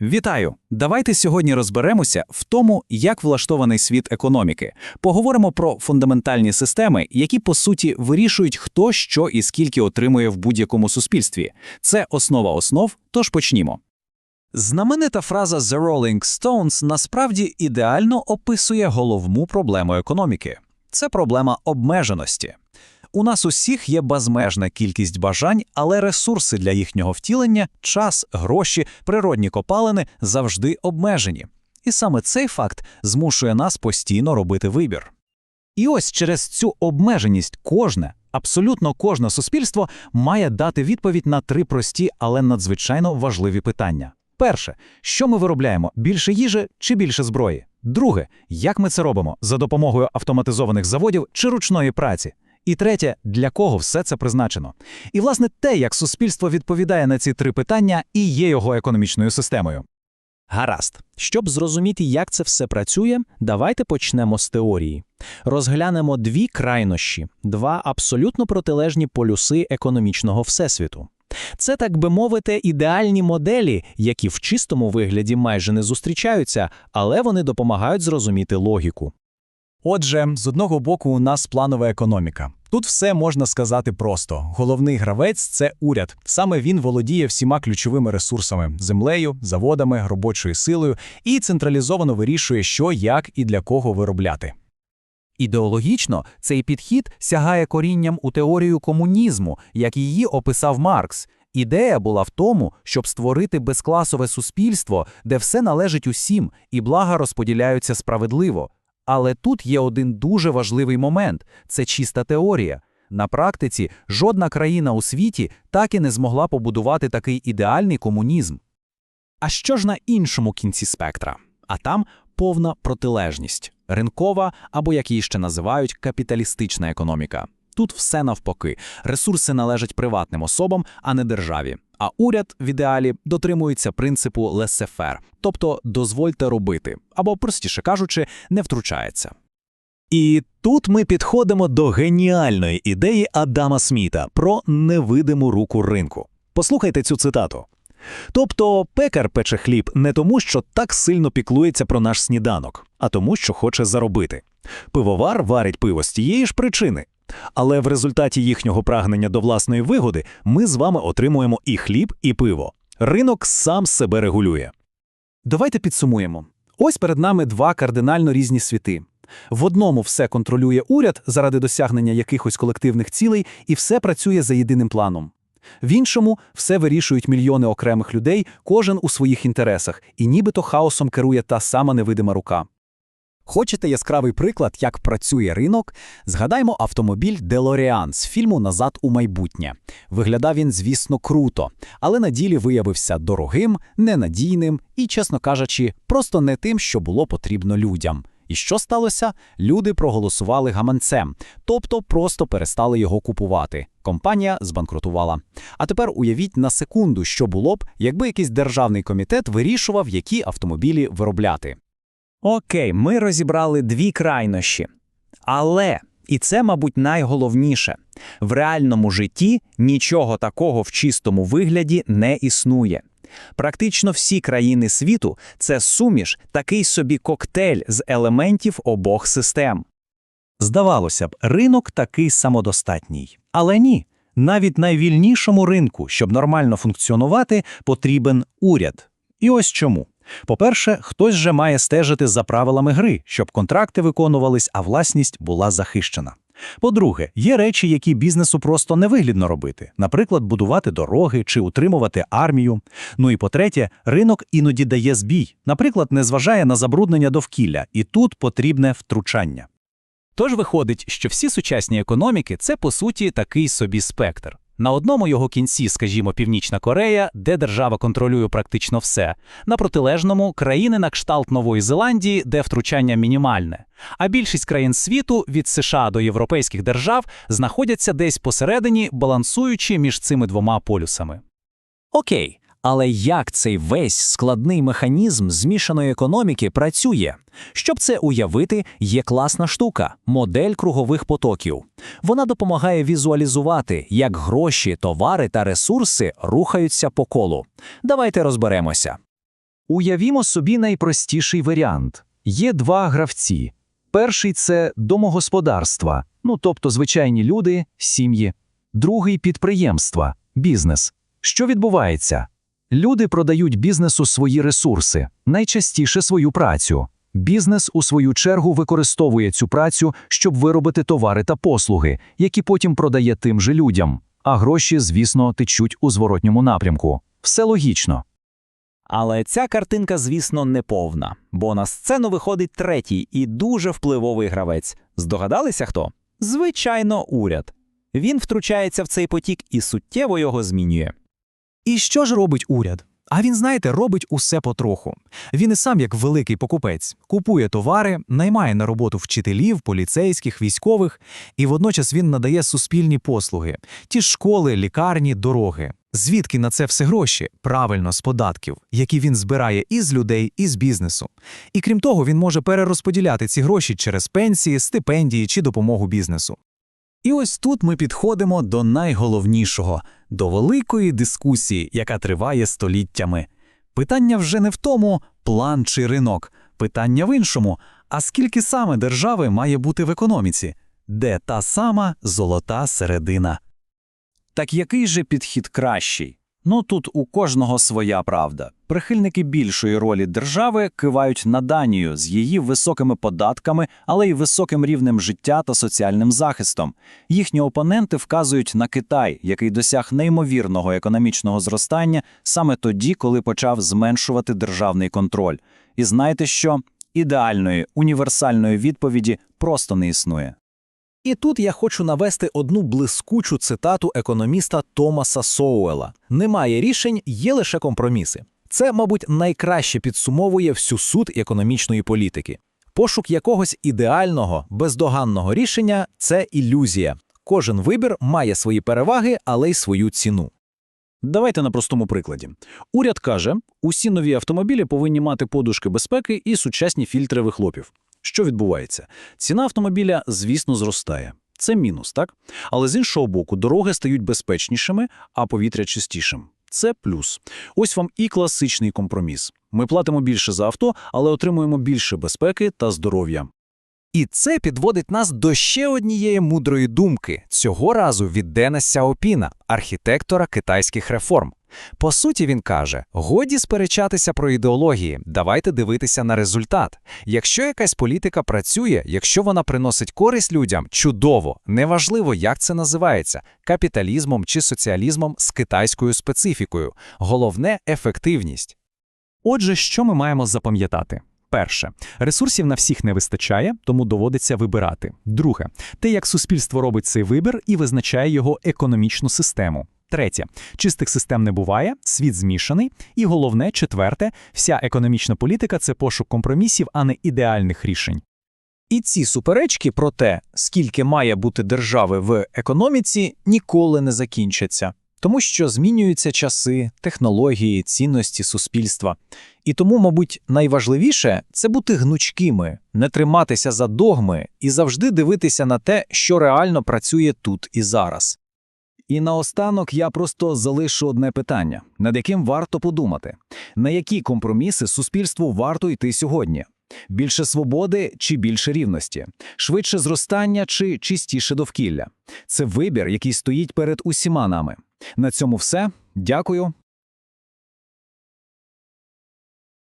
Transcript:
Вітаю! Давайте сьогодні розберемося в тому, як влаштований світ економіки. Поговоримо про фундаментальні системи, які по суті вирішують, хто що і скільки отримує в будь-якому суспільстві. Це основа основ, тож почнімо. Знаменита фраза «The Rolling Stones» насправді ідеально описує головну проблему економіки. Це проблема обмеженості. У нас усіх є безмежна кількість бажань, але ресурси для їхнього втілення, час, гроші, природні копалини завжди обмежені. І саме цей факт змушує нас постійно робити вибір. І ось через цю обмеженість кожне, абсолютно кожне суспільство має дати відповідь на три прості, але надзвичайно важливі питання. Перше, що ми виробляємо більше їжі чи більше зброї? Друге, як ми це робимо за допомогою автоматизованих заводів чи ручної праці? І третє, для кого все це призначено. І, власне, те, як суспільство відповідає на ці три питання, і є його економічною системою. Гаразд, щоб зрозуміти, як це все працює, давайте почнемо з теорії. Розглянемо дві крайнощі, два абсолютно протилежні полюси економічного всесвіту. Це, так би мовити, ідеальні моделі, які в чистому вигляді майже не зустрічаються, але вони допомагають зрозуміти логіку. Отже, з одного боку, у нас планова економіка. Тут все можна сказати просто: головний гравець це уряд. Саме він володіє всіма ключовими ресурсами: землею, заводами, робочою силою і централізовано вирішує, що, як і для кого виробляти. Ідеологічно цей підхід сягає корінням у теорію комунізму, як її описав Маркс. Ідея була в тому, щоб створити безкласове суспільство, де все належить усім і блага розподіляються справедливо. Але тут є один дуже важливий момент це чиста теорія. На практиці жодна країна у світі так і не змогла побудувати такий ідеальний комунізм. А що ж на іншому кінці спектра? А там повна протилежність ринкова або, як її ще називають, капіталістична економіка. Тут все навпаки. Ресурси належать приватним особам, а не державі. А уряд в ідеалі дотримується принципу лесефер, тобто дозвольте робити, або, простіше кажучи, не втручається. І тут ми підходимо до геніальної ідеї Адама Сміта про невидиму руку ринку. Послухайте цю цитату. Тобто пекар пече хліб не тому, що так сильно піклується про наш сніданок, а тому, що хоче заробити. Пивовар варить пиво з тієї ж причини. Але в результаті їхнього прагнення до власної вигоди ми з вами отримуємо і хліб, і пиво. Ринок сам себе регулює. Давайте підсумуємо. Ось перед нами два кардинально різні світи. В одному все контролює уряд заради досягнення якихось колективних цілей, і все працює за єдиним планом. В іншому все вирішують мільйони окремих людей, кожен у своїх інтересах, і нібито хаосом керує та сама невидима рука. Хочете яскравий приклад, як працює ринок? Згадаймо автомобіль DeLorean з фільму Назад у майбутнє. Виглядав він, звісно, круто, але на ділі виявився дорогим, ненадійним і, чесно кажучи, просто не тим, що було потрібно людям. І що сталося? Люди проголосували гаманцем, тобто просто перестали його купувати. Компанія збанкрутувала. А тепер уявіть на секунду, що було б, якби якийсь державний комітет вирішував, які автомобілі виробляти. Окей, ми розібрали дві крайнощі. Але, і це, мабуть, найголовніше, в реальному житті нічого такого в чистому вигляді не існує. Практично всі країни світу це суміш, такий собі коктейль з елементів обох систем. Здавалося б, ринок такий самодостатній. Але ні. Навіть найвільнішому ринку, щоб нормально функціонувати, потрібен уряд. І ось чому. По-перше, хтось же має стежити за правилами гри, щоб контракти виконувались, а власність була захищена. По-друге, є речі, які бізнесу просто невигідно робити, наприклад, будувати дороги чи утримувати армію. Ну і по-третє, ринок іноді дає збій, наприклад, не зважає на забруднення довкілля, і тут потрібне втручання. Тож виходить, що всі сучасні економіки це по суті такий собі спектр. На одному його кінці, скажімо, Північна Корея, де держава контролює практично все, на протилежному країни на кшталт Нової Зеландії, де втручання мінімальне. А більшість країн світу від США до європейських держав знаходяться десь посередині, балансуючи між цими двома полюсами. Окей, але як цей весь складний механізм змішаної економіки працює? Щоб це уявити, є класна штука модель кругових потоків. Вона допомагає візуалізувати, як гроші, товари та ресурси рухаються по колу. Давайте розберемося. Уявімо собі найпростіший варіант. Є два гравці. Перший це домогосподарства, ну тобто звичайні люди, сім'ї. Другий підприємства, бізнес. Що відбувається? Люди продають бізнесу свої ресурси, найчастіше свою працю. Бізнес, у свою чергу, використовує цю працю, щоб виробити товари та послуги, які потім продає тим же людям. А гроші, звісно, течуть у зворотньому напрямку. Все логічно. Але ця картинка, звісно, не повна, бо на сцену виходить третій і дуже впливовий гравець. Здогадалися хто? Звичайно, уряд. Він втручається в цей потік і суттєво його змінює. І що ж робить уряд? А він, знаєте, робить усе потроху. Він і сам, як великий покупець, купує товари, наймає на роботу вчителів, поліцейських, військових, і водночас він надає суспільні послуги: ті школи, лікарні, дороги. Звідки на це все гроші? Правильно, з податків, які він збирає і з людей, і з бізнесу. І крім того, він може перерозподіляти ці гроші через пенсії, стипендії чи допомогу бізнесу. І ось тут ми підходимо до найголовнішого до великої дискусії, яка триває століттями. Питання вже не в тому, план чи ринок, питання в іншому, а скільки саме держави має бути в економіці, де та сама золота середина. Так який же підхід кращий? Ну тут у кожного своя правда. Прихильники більшої ролі держави кивають на Данію з її високими податками, але й високим рівнем життя та соціальним захистом. Їхні опоненти вказують на Китай, який досяг неймовірного економічного зростання саме тоді, коли почав зменшувати державний контроль. І знаєте що? Ідеальної універсальної відповіді просто не існує. І тут я хочу навести одну блискучу цитату економіста Томаса Соуела: немає рішень, є лише компроміси. Це, мабуть, найкраще підсумовує всю суть економічної політики. Пошук якогось ідеального, бездоганного рішення це ілюзія. Кожен вибір має свої переваги, але й свою ціну. Давайте на простому прикладі. Уряд каже, усі нові автомобілі повинні мати подушки безпеки і сучасні фільтри вихлопів. Що відбувається? Ціна автомобіля, звісно, зростає. Це мінус, так? Але з іншого боку, дороги стають безпечнішими, а повітря чистішим. Це плюс. Ось вам і класичний компроміс. Ми платимо більше за авто, але отримуємо більше безпеки та здоров'я. І це підводить нас до ще однієї мудрої думки, цього разу від Дена Сяопіна, архітектора китайських реформ. По суті, він каже: годі сперечатися про ідеології, давайте дивитися на результат. Якщо якась політика працює, якщо вона приносить користь людям, чудово, неважливо, як це називається капіталізмом чи соціалізмом з китайською специфікою. Головне ефективність. Отже, що ми маємо запам'ятати? Перше, ресурсів на всіх не вистачає, тому доводиться вибирати. Друге, те, як суспільство робить цей вибір і визначає його економічну систему. Третє, чистих систем не буває, світ змішаний. І головне, четверте, вся економічна політика це пошук компромісів, а не ідеальних рішень. І ці суперечки про те, скільки має бути держави в економіці, ніколи не закінчаться, тому що змінюються часи, технології, цінності суспільства. І тому, мабуть, найважливіше це бути гнучкими, не триматися за догми і завжди дивитися на те, що реально працює тут і зараз. І наостанок я просто залишу одне питання, над яким варто подумати: на які компроміси суспільству варто йти сьогодні? Більше свободи чи більше рівності, швидше зростання чи чистіше довкілля. Це вибір, який стоїть перед усіма нами. На цьому все. Дякую.